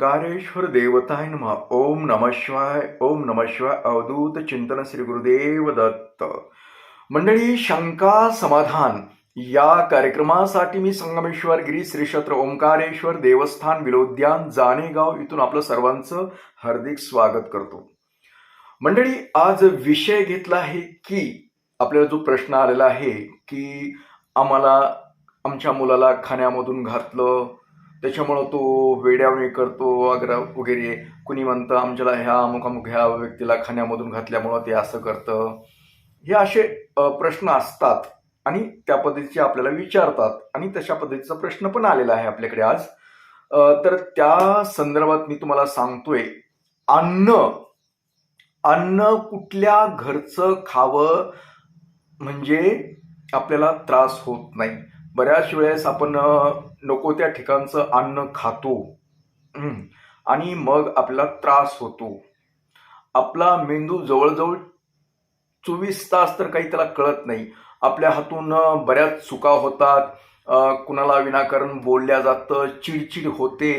ओंकारेश्वर देवताय नमः। ओम नमः शिवाय ओम नमः शिवाय अवधूत चिंतन श्री गुरुदेव दत्त मंडळी शंका समाधान। या कार्यक्रमासाठी मी संगमेश्वर गिरी श्रीक्षेत्र ओंकारेश्वर देवस्थान विलोद्यान जानेगाव इथून आपलं सर्वांचं हार्दिक स्वागत करतो। मंडळी आज विषय घेतला आहे की आपल्याला जो प्रश्न आलेला आहे की आम्हाला आमच्या मुलाला खाण्यामधून घातलं त्याच्यामुळं तो वेड्यावणी करतो वगैरे वगैरे. कुणी म्हणतं आमच्याला ह्या अमुक अमुक ह्या व्यक्तीला खाण्यामधून घातल्यामुळं ते असं करतं. हे असे प्रश्न असतात आणि त्या पद्धतीचे आपल्याला विचारतात आणि तशा पद्धतीचा प्रश्न पण आलेला आहे आपल्याकडे आज. तर त्या संदर्भात मी तुम्हाला सांगतोय अन्न अन्न कुठल्या घरचं खावं म्हणजे आपल्याला त्रास होत नाही. बऱ्याच वेळेस आपण नको त्या ठिकाणचं अन्न खातो. आणि मग आपला त्रास होतो. आपला मेंदू जवळजवळ चोवीस तास तर काही त्याला कळत नाही. आपल्या हातून बऱ्याच चुका होतात. कुणाला विनाकारण बोलल्या जातं चिडचिड होते.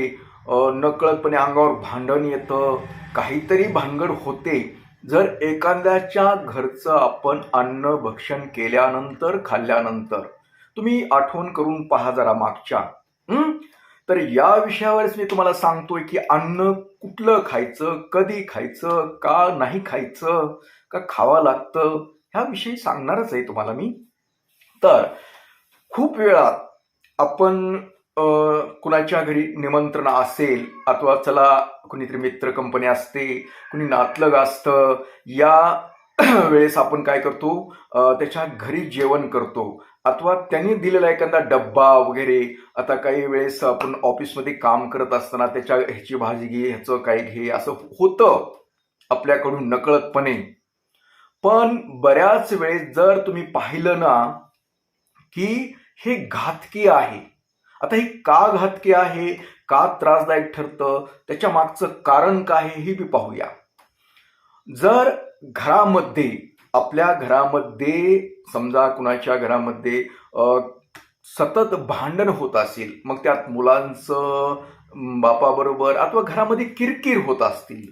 नकळतपणे अंगावर भांडण येतं. काहीतरी भानगड होते. जर एखाद्याच्या घरचं आपण अन्न भक्षण केल्यानंतर खाल्ल्यानंतर तुम्ही आठवण करून पहा जरा मागच्या. तर या विषयावरच मी तुम्हाला सांगतोय की अन्न कुठलं खायचं कधी खायचं का नाही खायचं का खावं लागतं ह्याविषयी सांगणारच आहे तुम्हाला मी. तर खूप वेळा आपण कुणाच्या घरी निमंत्रण असेल अथवा चला कुणीतरी मित्र कंपनी असते कुणी नातलग असतं या वेळेस आपण काय करतो त्याच्या घरी जेवण करतो. अथवा त्यांनी दिलेला एखादा डब्बा वगैरे आता काही वेळेस आपण ऑफिसमध्ये काम करत असताना त्याच्या ह्याची भाजी घे ह्याचं काय घे असं होतं आपल्याकडून नकळतपणे. पण बऱ्याच वेळेस जर तुम्ही पाहिलं ना की हे घातकी आहे. आता हे का घातकी आहे का त्रासदायक ठरतं त्याच्या मागचं कारण काय हे बी पाहूया. जर घरामध्ये आपल्या घरामध्ये समजा कुणाच्या घरामध्ये सतत भांडण होत असेल मग त्यात मुलांचं बापाबरोबर अथवा घरामध्ये किरकिर होत असतील.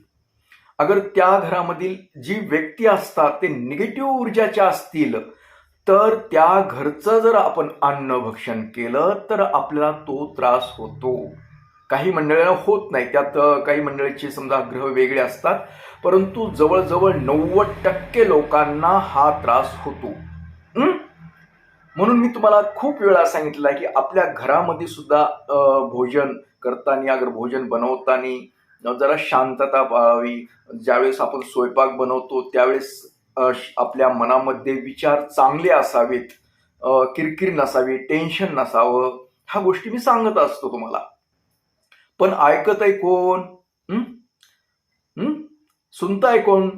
अगर त्या घरामधील जी व्यक्ती असतात ते निगेटिव्ह ऊर्जाच्या असतील तर त्या घरचं जर आपण अन्न भक्षण केलं तर आपल्याला तो त्रास होतो. काही मंडळींना होत नाही. त्यात काही मंडळीचे समजा ग्रह वेगळे असतात परंतु जवळजवळ नव्वद टक्के लोकांना हा त्रास होतो. म्हणून मी तुम्हाला खूप वेळा सांगितलं की आपल्या घरामध्ये सुद्धा भोजन करताना अगर भोजन बनवताना जरा शांतता पाळावी. ज्यावेळेस आपण स्वयंपाक बनवतो त्यावेळेस आपल्या मनामध्ये विचार चांगले असावेत. किरकिर नसावी टेन्शन नसावं. ह्या गोष्टी मी सांगत असतो तुम्हाला. पण ऐकत आहे कोण? सुनताय कोण?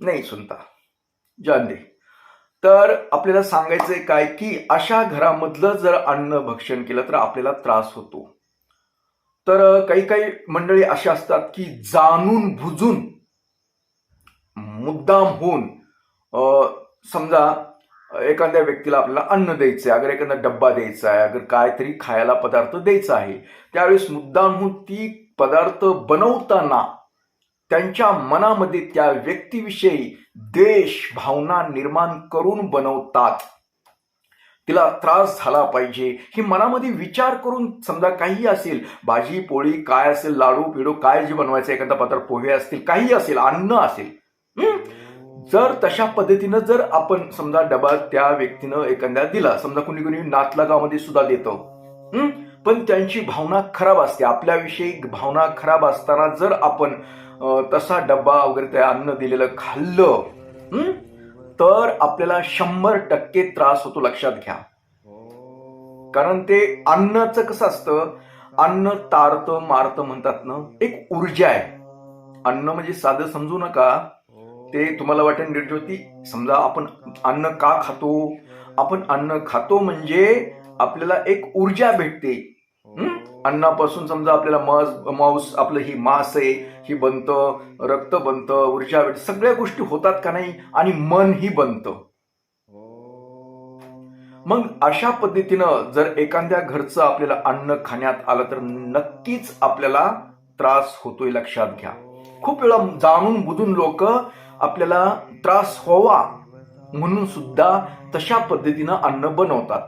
नाही सुनता. जान दे. तर आपल्याला सांगायचंय काय की अशा घरामधलं जर अन्न भक्षण केलं तर आपल्याला त्रास होतो. तर काही काही मंडळी अशी असतात की जाणून बुजून मुद्दाम होऊन समजा एखाद्या व्यक्तीला आपल्याला अन्न द्यायचं आहे अगर एखादा डब्बा द्यायचा आहे अगर काहीतरी खायला पदार्थ द्यायचा आहे त्यावेळेस मुद्दाम होऊन ती पदार्थ बनवताना त्यांच्या मनामध्ये त्या व्यक्तीविषयी देश भावना निर्माण करून बनवतात. तिला त्रास झाला पाहिजे. ही मनामध्ये विचार करून समजा काही असेल भाजी पोळी काय असेल लाडू पिडू काय जे बनवायचं एखादा पदार्थ पोहे असतील काही असेल अन्न असेल जर तशा पद्धतीनं जर आपण समजा डबा त्या व्यक्तीनं एखाद्या दिला समजा कुणी कुणी नातलगामध्ये सुद्धा देतो पण त्यांची भावना खराब असते. आपल्याविषयी भावना खराब असताना जर आपण तसा डब्बा वगैरे ते अन्न दिलेलं खाल्लं तर आपल्याला शंभर टक्के त्रास होतो लक्षात घ्या. कारण ते अन्नाचं कसं असतं अन्न तारतं मारतं म्हणतात ना एक ऊर्जा आहे. अन्न म्हणजे साधं समजू नका. ते तुम्हाला वाटेल निर्ज्योती समजा आपण अन्न का खातो? आपण अन्न खातो म्हणजे आपल्याला एक ऊर्जा भेटते. अन्नापासून समजा आपल्याला मस मांस आपलं ही मांस आहे ही बनतं रक्त बनतं ऊर्जा भेटते सगळ्या गोष्टी होतात का नाही आणि मन ही बनतं मग अशा पद्धतीनं जर एखाद्या घरचं आपल्याला अन्न खाण्यात आलं तर नक्कीच आपल्याला त्रास होतोय लक्षात घ्या. खूप वेळा जाणून बुजून लोक आपल्याला त्रास व्हावा म्हणून सुद्धा तशा पद्धतीनं अन्न बनवतात.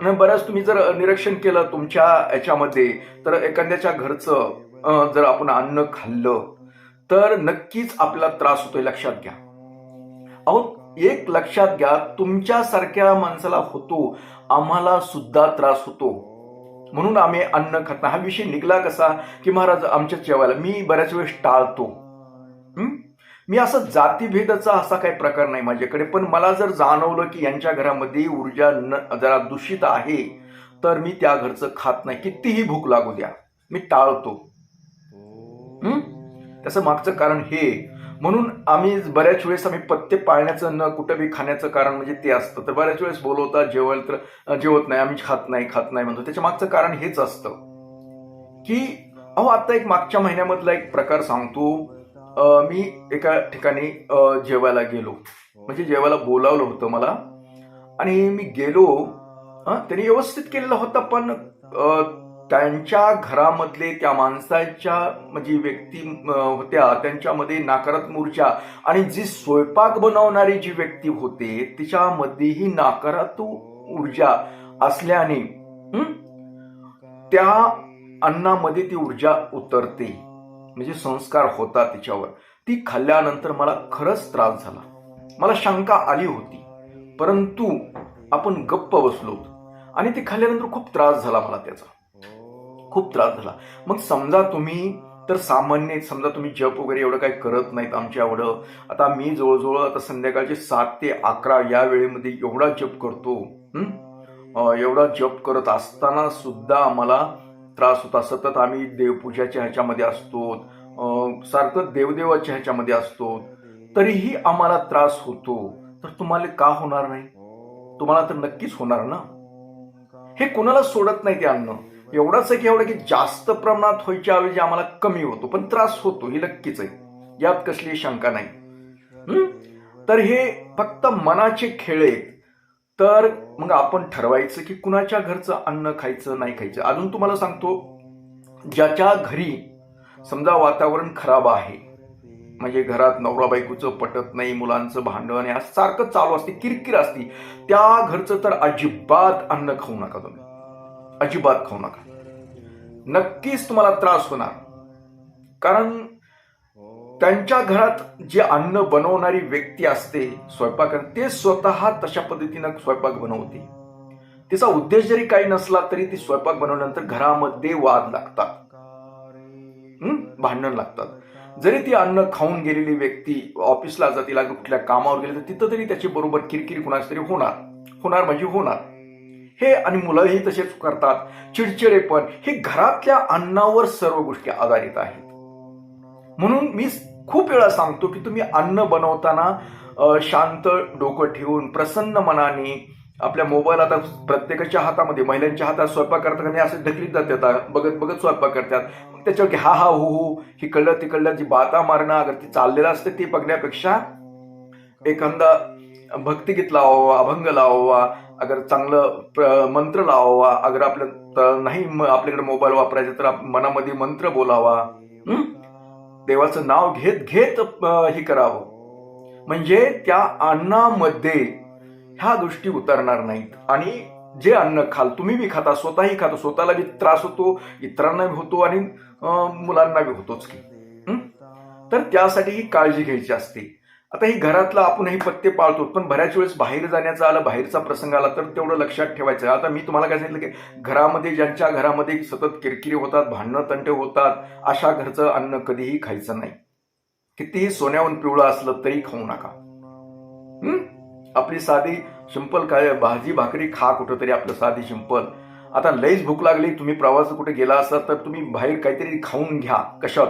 आणि बऱ्याच तुम्ही जर निरीक्षण केलं तुमच्या याच्यामध्ये तर एखाद्याच्या घरचं जर आपण अन्न खाल्लं तर नक्कीच आपला त्रास होतोय. लक्षात घ्या. अहो एक लक्षात घ्या तुमच्यासारख्या माणसाला होतो आम्हाला सुद्धा त्रास होतो. म्हणून आम्ही अन्न खात हा विषय निघला कसा की महाराज आमच्या जेवायला मी बऱ्याच वेळेस टाळतो. मी असं जातीभेदाचा असा काही प्रकार नाही माझ्याकडे पण मला जर जाणवलं की यांच्या घरामध्ये ऊर्जा न जरा दूषित आहे तर मी त्या घरचं खात नाही. कितीही भूक लागू द्या मी टाळतो. त्याचं मागचं कारण हे. म्हणून आम्ही बऱ्याच वेळेस आम्ही पत्ते पाळण्याचं न कुठं बी खाण्याचं कारण म्हणजे ते असतं. तर बऱ्याच वेळेस बोलवतात जेवायला तर जेवत नाही आम्ही खात नाही खात नाही म्हणतो. त्याच्या मागचं कारण हेच असतं. की अहो आता एक मागच्या महिन्यामधला एक प्रकार सांगतो. मी एका ठिकाणी जेवायला गेलो. म्हणजे जेवायला बोलावलं होतं मला. आणि मी गेलो. त्यांनी व्यवस्थित केलेला होता पण त्यांच्या घरामधले त्या माणसाच्या म्हणजे व्यक्ती होत्या त्यांच्यामध्ये नकारात्मक ऊर्जा. आणि जी स्वयंपाक बनवणारी जी व्यक्ती होते तिच्यामध्येही नकारात्मक ऊर्जा असल्याने त्या अन्नामध्ये ती ऊर्जा उतरते. म्हणजे संस्कार होता तिच्यावर. ती खाल्ल्यानंतर मला खरंच त्रास झाला. मला शंका आली होती. परंतु आपण गप्प बसलो आणि ती खाल्ल्यानंतर खूप त्रास झाला मला त्याचा. खूप त्रास झाला. मग समजा तुम्ही तर सामान्य समजा तुम्ही जप वगैरे एवढं काही करत नाहीत आमच्या एवढं. आता मी जवळजवळ आता संध्याकाळचे सात ते अकरा या वेळेमध्ये एवढा जप करतो. एवढा जप करत असताना सुद्धा मला त्रास होता. सतत आम्ही देवपूजाच्या ह्याच्यामध्ये असतो. सारखं देवदेवाच्या ह्याच्यामध्ये असतो. तरीही आम्हाला त्रास होतो. तर तुम्हाला का होणार नाही? तुम्हाला तर नक्कीच होणार ना? हे कोणाला सोडत नाही ते अन्न. एवढंच आहे की एवढं की जास्त प्रमाणात व्हायच्या ऐवजी आम्हाला कमी होतो. पण त्रास होतो हे नक्कीच आहे. यात कसली शंका नाही. तर हे फक्त मनाचे खेळ आहेत. तर मग आपण ठरवायचं की कुणाच्या घरचं अन्न खायचं नाही खायचं. अजून तुम्हाला सांगतो ज्याच्या घरी समजा वातावरण खराब आहे म्हणजे घरात नवरा बायकोचं पटत नाही मुलांचं भांडण या असं सारखं चालू असते किरकिर असते त्या घरचं तर अजिबात अन्न खाऊ नका तुम्ही. अजिबात खाऊ नका. नक्कीच तुम्हाला त्रास होणार. कारण त्यांच्या घरात जे अन्न बनवणारी व्यक्ती असते स्वयंपाक ते स्वतः तशा पद्धतीनं स्वयंपाक बनवते. तिचा उद्देश जरी काही नसला तरी ती स्वयंपाक बनवल्यानंतर घरामध्ये वाद लागतात. भांडण लागतात. जरी ती अन्न खाऊन गेलेली व्यक्ती ऑफिसला जाते लागेल कुठल्या कामावर गेली तर तिथं तरी त्याची बरोबर किरकिरी कुणाच तरी होणार. होणार म्हणजे होणार. हे आणि मुलंही तसेच करतात. चिडचिडेपण. हे घरातल्या अन्नावर सर्व गोष्टी आधारित आहेत. म्हणून मी खूप वेळा सांगतो की तुम्ही अन्न बनवताना शांत डोकं ठेवून प्रसन्न मनाने आपल्या मोबाईल आता प्रत्येकाच्या हातामध्ये महिलांच्या हातात स्वयंपाक करताना आणि असं ढकलीत जातात बघत बघत स्वयंपाक करतात. मग त्याच्यावर की हा हा हो हो ही कळलं तिकडलं जी बाता मारणं अगर ती चाललेलं असते ती बघण्यापेक्षा एखादा भक्तिगीत लावावा अभंग लावावा अगर चांगलं प्र- मंत्र लावावा अगर आपल्या नाही आपल्याकडे मोबाईल वापरायचा तर मनामध्ये मंत्र बोलावा. देवाचं नाव घेत घेत हे करावं. म्हणजे त्या अन्नामध्ये ह्या गोष्टी उतरणार नाहीत. आणि जे अन्न खाल तुम्ही बी खाता स्वतःही खाता स्वतःला बी त्रास होतो इतरांना बी होतो आणि मुलांना बी होतोच की. तर त्यासाठी ही काळजी घ्यायची असते. आता ही घरातलं आपण हे पत्ते पाळतो पण बऱ्याच वेळेस बाहेर जाण्याचा आला बाहेरचा प्रसंग आला तर तेवढं लक्षात ठेवायचं. आता मी तुम्हाला काय सांगितलं की घरामध्ये ज्यांच्या घरामध्ये सतत किरकिरी होतात भांडणं तंटे होतात अशा घरचं अन्न कधीही खायचं नाही. कितीही सोन्याहून पिवळं असलं तरी खाऊ नका. आपली साधी सिंपल काय भाजी भाकरी खा कुठं तरी आपलं साधी सिंपल आता लईच भूक लागली तुम्ही प्रवास कुठे गेला असाल तर तुम्ही बाहेर काहीतरी खाऊन घ्या कशात?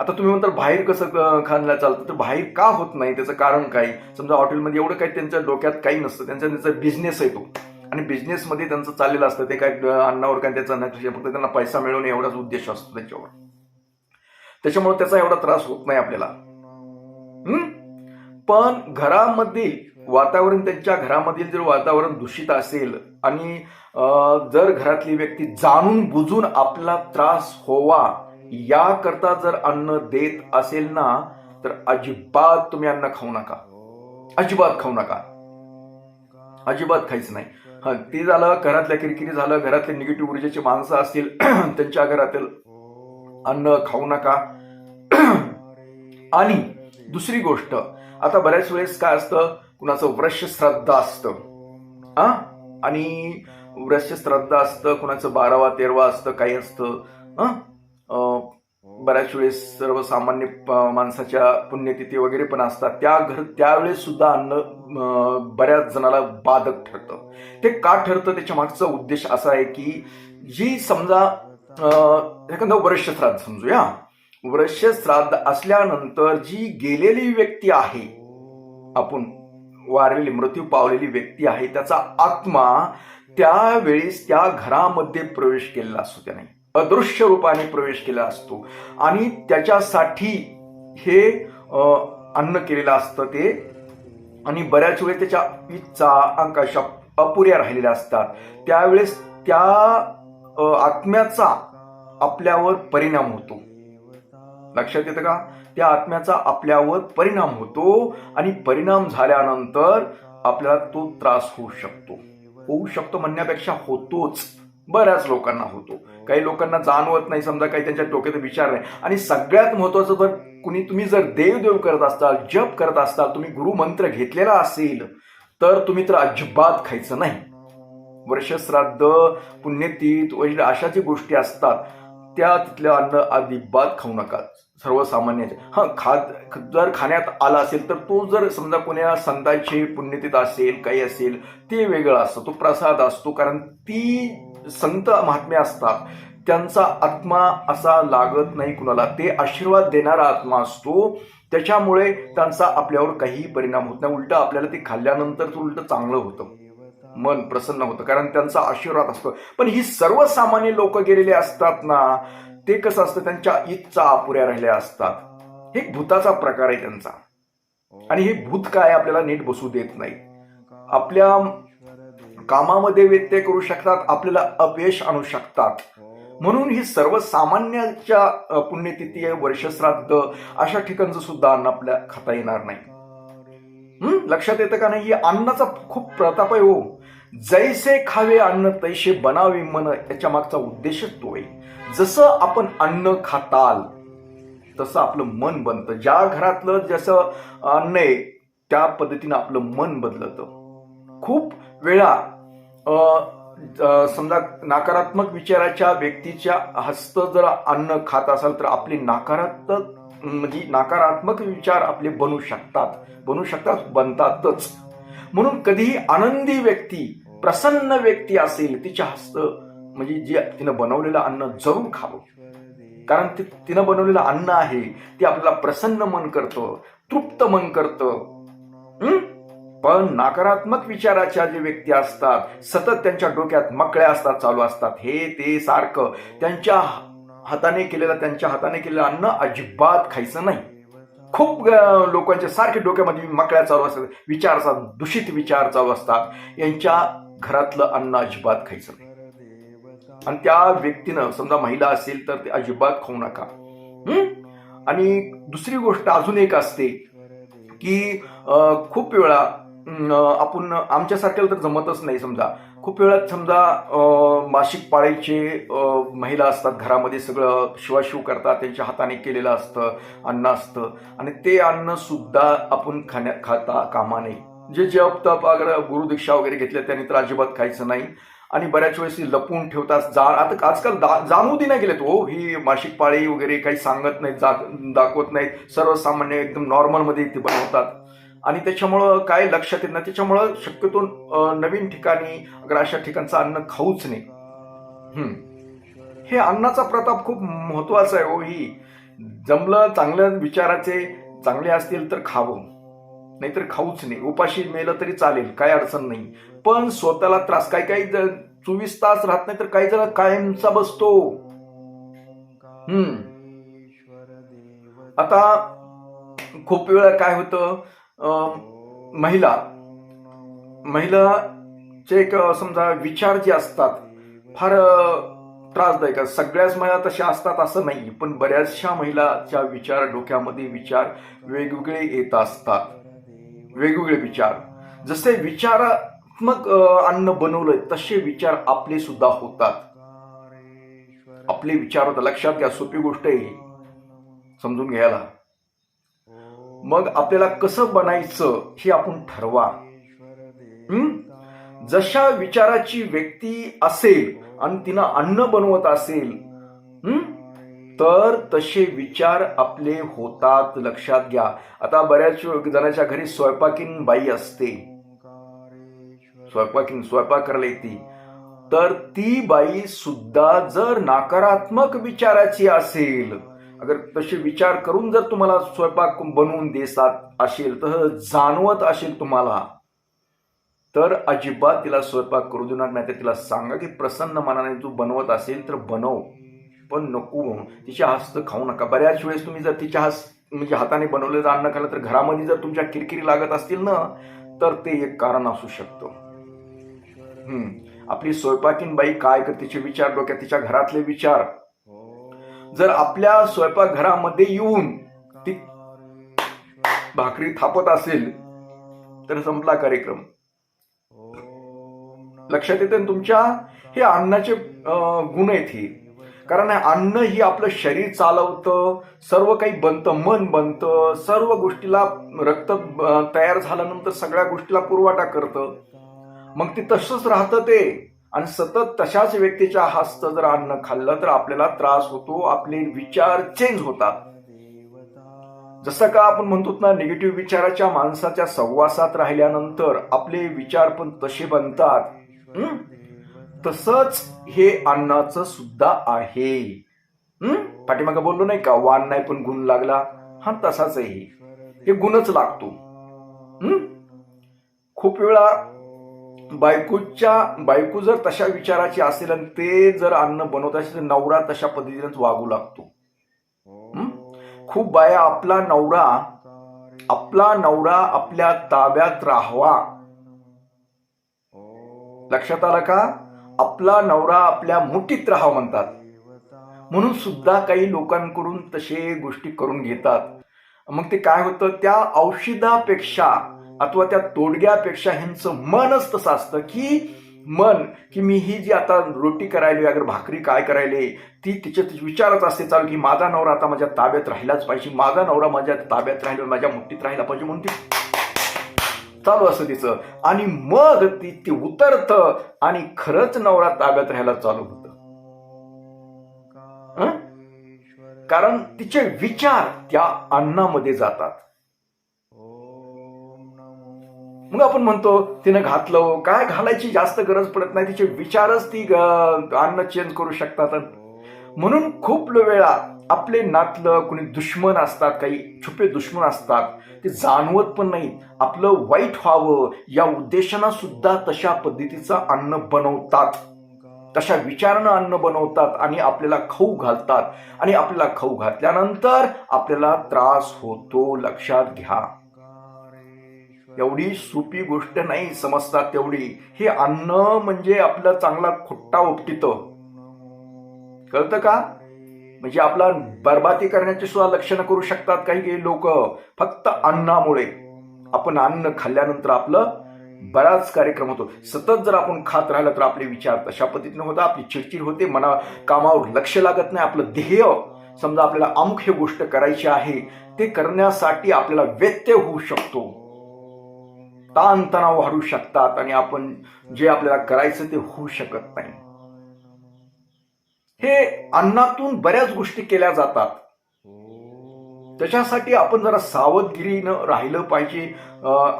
आता तुम्ही म्हणता बाहेर कसं खाणला चालतं तर बाहेर का होत नाही? त्याचं कारण काय? समजा हॉटेलमध्ये एवढं काही त्यांच्या डोक्यात काही नसतं त्यांचा त्यांचा बिझनेस आहे तो. आणि बिझनेसमध्ये त्यांचं चाललेलं असतं ते काय अन्नावर काय त्याचा नाही फक्त त्यांना पैसा मिळवणे एवढाच उद्देश असतो त्याच्यावर. त्याच्यामुळे त्याचा एवढा त्रास होत नाही आपल्याला. पण घरामध्ये वातावरण त्यांच्या घरामधील जर वातावरण दूषित असेल आणि जर घरातली व्यक्ती जाणून बुजून आपला त्रास होवा याकरता जर अन्न देत असेल ना तर अजिबात तुम्ही अन्न खाऊ नका. अजिबात खाऊ नका. अजिबात खायचं नाही. हा ते झालं घरातल्या किरकिरी झालं घरातले निगेटिव्ह ऊर्जेची माणसं असतील त्यांच्या घरातील अन्न खाऊ नका. आणि दुसरी गोष्ट आता बऱ्याच वेळेस काय असतं कुणाचं वृक्ष श्रद्धा असतं. हा आणि वृक्ष श्रद्धा असतं कुणाचं बारावा तेरवा असतं काही असतं. बऱ्याच वेळेस सर्वसामान्य माणसाच्या पुण्यतिथी वगैरे पण असतात. त्या घर त्यावेळेस सुद्धा अन्न बऱ्याच जणाला बाधक ठरतं. ते का ठरतं? त्याच्या मागचा उद्देश असा आहे की जी समजा एखादा एखादं वर्ष श्राद्ध समजूया. वर्ष श्राद्ध असल्यानंतर जी गेलेली व्यक्ती आहे आपण वारलेली मृत्यू पावलेली व्यक्ती आहे त्याचा आत्मा त्यावेळेस त्या घरामध्ये प्रवेश केलेला असतो त्याने अदृश्य रूपाने प्रवेश केला असतो. आणि त्याच्यासाठी हे अन्न केलेलं असतं ते. आणि बऱ्याच वेळेस त्याच्या इच्छा आकांक्षा अपुऱ्या राहिलेल्या असतात. त्यावेळेस त्या आत्म्याचा आपल्यावर परिणाम होतो. लक्षात येतं का? त्या आत्म्याचा आपल्यावर परिणाम होतो आणि परिणाम झाल्यानंतर आपल्याला तो त्रास होऊ शकतो. होऊ शकतो म्हणण्यापेक्षा होतोच. बऱ्याच लोकांना होतो. काही लोकांना जाणवत नाही समजा काही त्यांच्या डोक्यात विचार नाही. आणि सगळ्यात महत्वाचं जर कुणी तुम्ही जर देवदेव करत असताल जप करत असताल तुम्ही गुरुमंत्र घेतलेला असेल तर तुम्ही तर अजिबात खायचं नाही. वर्षश्राद्ध पुण्यतीत वगैरे अशा जी गोष्टी असतात. त्या तिथलं अन्न अजिबात खाऊ नका. सर्वसामान्याचे. हा खात जर खाण्यात आला असेल तर तो जर समजा कोण्या संतांची पुण्यतीत असेल काही असेल ते वेगळं असतं. तो प्रसाद असतो कारण ती संत महात्मे असतात त्यांचा आत्मा असा लागत नाही कुणाला. ते आशीर्वाद देणारा आत्मा असतो. त्याच्यामुळे त्यांचा आपल्यावर काहीही परिणाम होत नाही. उलट आपल्याला ते खाल्ल्यानंतर उलट चांगलं होतं. मन प्रसन्न होतं कारण त्यांचा आशीर्वाद असतो. पण ही सर्वसामान्य लोक गेलेले असतात ना ते कसं असतं? त्यांच्या इच्छा अपुऱ्या राहिल्या असतात. हे भूताचा प्रकार आहे त्यांचा. आणि हे भूत काय आपल्याला नीट बसू देत नाही. आपल्या कामामध्ये व्यत्यय करू शकतात आपल्याला अपयश आणू शकतात. म्हणून ही सर्वसामान्याच्या पुण्यतिथी आहे वर्षश्राद्ध अशा ठिकाणचं सुद्धा अन्न आपल्या खाता येणार नाही. लक्षात येतं का नाही? ही अन्नाचा खूप प्रताप आहे हो. जैसे खावे अन्न तैसे बनावे मन याच्या मागचा उद्देशच तो आहे. जसं आपण अन्न खाताल तसं आपलं मन बनतं. ज्या घरातलं जसं अन्न आहे त्या पद्धतीनं आपलं मन बदलतं. खूप वेळा समजा नकारात्मक विचाराच्या व्यक्तीच्या हस्त जर अन्न खात असाल तर आपले नकारात्मक म्हणजे नकारात्मक विचार आपले बनू शकतात बनू शकतात बनतातच. म्हणून कधीही आनंदी व्यक्ती प्रसन्न व्यक्ती असेल तिच्या हस्त म्हणजे जे तिनं बनवलेलं अन्न जरूर खावं. कारण ते तिनं बनवलेलं अन्न आहे ते आपल्याला प्रसन्न मन करतं तृप्त मन करतं. पण नकारात्मक विचाराच्या जे व्यक्ती असतात सतत त्यांच्या डोक्यात मकळ्या असतात चालू असतात. हे ते सारखं त्यांच्या हाताने केलेलं त्यांच्या हाताने केलेलं अन्न अजिबात खायचं नाही. खूप लोकांच्या सारखे डोक्यामध्ये मकळ्या चालू असतात विचार असतात दूषित विचार चालू असतात. यांच्या घरातलं अन्न अजिबात खायचं नाही. आणि त्या व्यक्तीनं समजा महिला असेल तर ते अजिबात खाऊ नका. आणि दुसरी गोष्ट अजून एक असते की खूप वेळा आपण आमच्यासारख्याला तर जमतच नाही समजा. खूप वेळात समजा मासिक पाळीचे महिला असतात घरामध्ये सगळं शिवाशिव करतात त्यांच्या हाताने केलेलं असतं अन्न असतं. आणि ते अन्न सुद्धा आपण खाण्या खाता कामा नये जे जप तप गुरुदीक्षा वगैरे घेतल्या त्यांनी तर अजिबात खायचं नाही. आणि बऱ्याच वेळेस लपवून लपून ठेवतात जा आता आजकाल दा- जाणू दिना नाही गेलेत हो ही मासिक पाळी वगैरे काही सांगत नाहीत दाखवत नाहीत. सर्वसामान्य एकदम नॉर्मलमध्ये ते बनवतात. आणि त्याच्यामुळं काय लक्षात येत नाही. त्याच्यामुळं शक्यतो नवीन ठिकाणी अगर अशा ठिकाणचं अन्न खाऊच नाही हम्म. हे अन्नाचा प्रताप खूप महत्त्वाचा आहे हो ही. जमलं चांगल्या विचाराचे चांगले असतील तर खावं. नाहीतर खाऊच नाही उपाशी मेलं तरी चालेल काय अडचण नाही. पण स्वतःला त्रास काही काही चोवीस तास राहत नाही तर काही जण कायमचा बसतो. हम्म. आता खूप वेळा काय होतं महिला. महिलाचे एक समजा विचार जे असतात फार त्रासदायक. सगळ्याच महिला तशा असतात असं नाही पण बऱ्याचशा महिलाच्या विचार डोक्यामध्ये विचार वेगवेगळे येत असतात. वेगवेगळे विचार. जसे विचारात्मक अन्न बनवलंय तसे विचार आपले सुद्धा होतात. आपले विचार होतात. लक्षात घ्या सोपी गोष्ट आहे. समजून घ्यायला. मग आपल्याला कसं बनायचं हे आपण ठरवा. जशा विचाराची व्यक्ती असेल आणि तिनं अन्न बनवत असेल तर तसे विचार आपले होतात लक्षात घ्या. आता बऱ्याच जणांच्या घरी स्वयंपाकीन बाई असते. स्वयंपाकीन स्वयंपाक करायला येते. तर ती बाई सुद्धा जर नकारात्मक विचाराची असेल अगर तसे विचार करून जर तुम्हाला स्वयंपाक बनवून देतात असेल तर जाणवत असेल तुम्हाला तर अजिबात तिला स्वयंपाक करू देणार नाही तर तिला सांगा की प्रसन्न मनाने तू बनवत असेल तर बनव. पण नको तिच्या हस्त खाऊ नका. बऱ्याच वेळेस तुम्ही जर तिच्या हस्त म्हणजे हाताने बनवलेलं अन्न खाल्लं तर घरामध्ये जर तुमच्या किरकिरी लागत असतील ना तर ते एक कारण असू शकतं. आपली स्वयंपाकीन बाई काय करते तिचे विचार डोक्यात तिच्या घरातले विचार. जर आपल्या स्वयंपाकघरामध्ये येऊन ती भाकरी थापत असेल तर संपला कार्यक्रम. लक्षात येते तुमच्या? हे अन्नाचे गुण आहेत हे. कारण अन्न ही आपलं शरीर चालवतं सर्व काही बनतं मन बनतं सर्व गोष्टीला रक्त तयार झाल्यानंतर सगळ्या गोष्टीला पुरवठा करतं. मग ते तसंच राहतं ते. आणि सतत तशाच व्यक्तीच्या हस्त जर अन्न खाल्लं तर आपल्याला त्रास होतो आपले विचार चेंज होतात. जसं का आपण म्हणतो ना निगेटिव्ह विचाराच्या माणसाच्या सहवासात राहिल्यानंतर आपले विचार पण तसे बनतात. हं? तसंच हे अन्नाचं सुद्धा आहे. हं? पाठीमागं बोललो नाही का? वान नाही पण गुण लागला. हा तसाच आहे हे. गुणच लागतो. खूप वेळा बायकोच्या बायको जर तशा विचाराची असेल आणि ते जर अन्न बनवत असेल तर नवरा तशा पद्धतीनेच वागू लागतो. खूप बाया आपला नवरा आपला नवरा आपल्या ताब्यात राहावा. लक्षात आलं का? आपला नवरा आपल्या मुठीत राहावा म्हणतात. म्हणून सुद्धा काही लोकांकडून तसे गोष्टी करून घेतात. मग ते काय होतं? त्या औषधापेक्षा अथवा त्या तोडग्यापेक्षा ह्यांचं मनच तसं असतं की मन की मी ही जी आता रोटी करायली अगर भाकरी काय करायली ती तिच्या विचारच असते चालू की माझा नवरा आता माझ्या ताब्यात राहिलाच पाहिजे माझा नवरा माझ्या ताब्यात राहिला माझ्या मुठीत राहिला पाहिजे म्हणून ती चालू असतं तिचं. आणि मग ती ती उतरतं आणि खरंच नवरा ताब्यात राहायला चालू होतं. कारण तिचे विचार त्या अन्नामध्ये जातात. मग आपण म्हणतो तिनं घातलं काय घालायची जास्त गरज पडत नाही तिचे विचारच ती अन्न चेंज करू शकतात. म्हणून खूप वेळा आपले नातलं कुणी दुश्मन असतात काही छुपे दुश्मन असतात ते जाणवत पण नाहीत. आपलं वाईट व्हावं या उद्देशानं सुद्धा तशा पद्धतीचं अन्न बनवतात. तशा विचारानं अन्न बनवतात आणि आपल्याला खाऊ घालतात. आणि आपल्याला खाऊ घातल्यानंतर आपल्याला त्रास होतो. लक्षात घ्या. एवढी सोपी गोष्ट नाही समजतात तेवढी. हे अन्न म्हणजे आपला चांगला खुट्टा उपटितं. कळतं का? म्हणजे आपला बरबादी करण्याची सुद्धा लक्षणं करू शकतात काही काही लोक. फक्त अन्नामुळे. आपण अन्न खाल्ल्यानंतर आपलं बराच कार्यक्रम होतो. सतत जर आपण खात राहिलं तर आपले विचार तशा पद्धतीने होतात आपली चिडचिड होते मना कामावर लक्ष लागत नाही आपलं ध्येय. समजा आपल्याला अमुक हे गोष्ट करायची आहे ते करण्यासाठी आपल्याला व्यत्यय होऊ शकतो. ताणतणाव वाढू शकतात आणि आपण जे आपल्याला करायचं ते होऊ शकत नाही. हे अन्नातून बऱ्याच गोष्टी केल्या जातात. त्याच्यासाठी आपण जरा सावधगिरीनं राहिलं पाहिजे.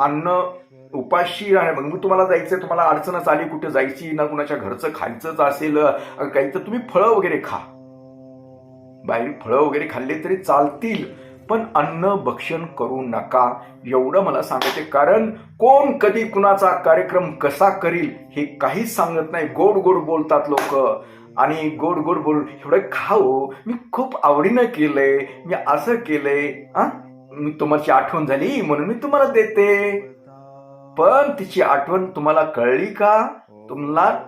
अन्न उपाशी राहणे. मग तुम्हाला जायचं तुम्हाला अडचणच आली कुठे जायची ना कुणाच्या घरचं खायचंच असेल काही तर तुम्ही फळं वगैरे खा. बाहेर फळं वगैरे खाल्ले तरी चालतील. पण अन्न भक्षण करू नका. एवढं मला सांगायचे कारण कोण कधी कुणाचा कार्यक्रम कसा करील हे काहीच सांगत नाही. गोड गोड बोलतात लोक. आणि गोड गोड बोल एवढं खाऊ. मी खूप आवडीनं केलंय. मी असं केलंय. आ? मी तुम्हाला आठवण झाली? म्हणून मी तुम्हाला देते. पण तिची आठवण तुम्हाला कळली का? तुम्हाला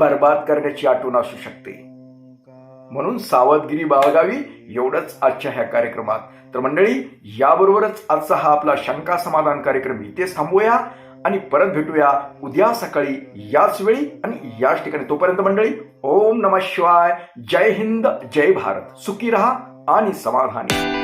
बर्बाद करण्याची आठवण असू शकते. म्हणून सावधगिरी बाळगावी एवढंच आजच्या ह्या कार्यक्रमात. तर मंडळी याबरोबरच आजचा हा आपला शंका समाधान कार्यक्रम इथेच थांबूया आणि परत भेटूया उद्या सकाळी याच वेळी आणि याच ठिकाणी. तोपर्यंत मंडळी ओम नम शिवाय. जय हिंद जय भारत. सुखी रहा आणि समाधानी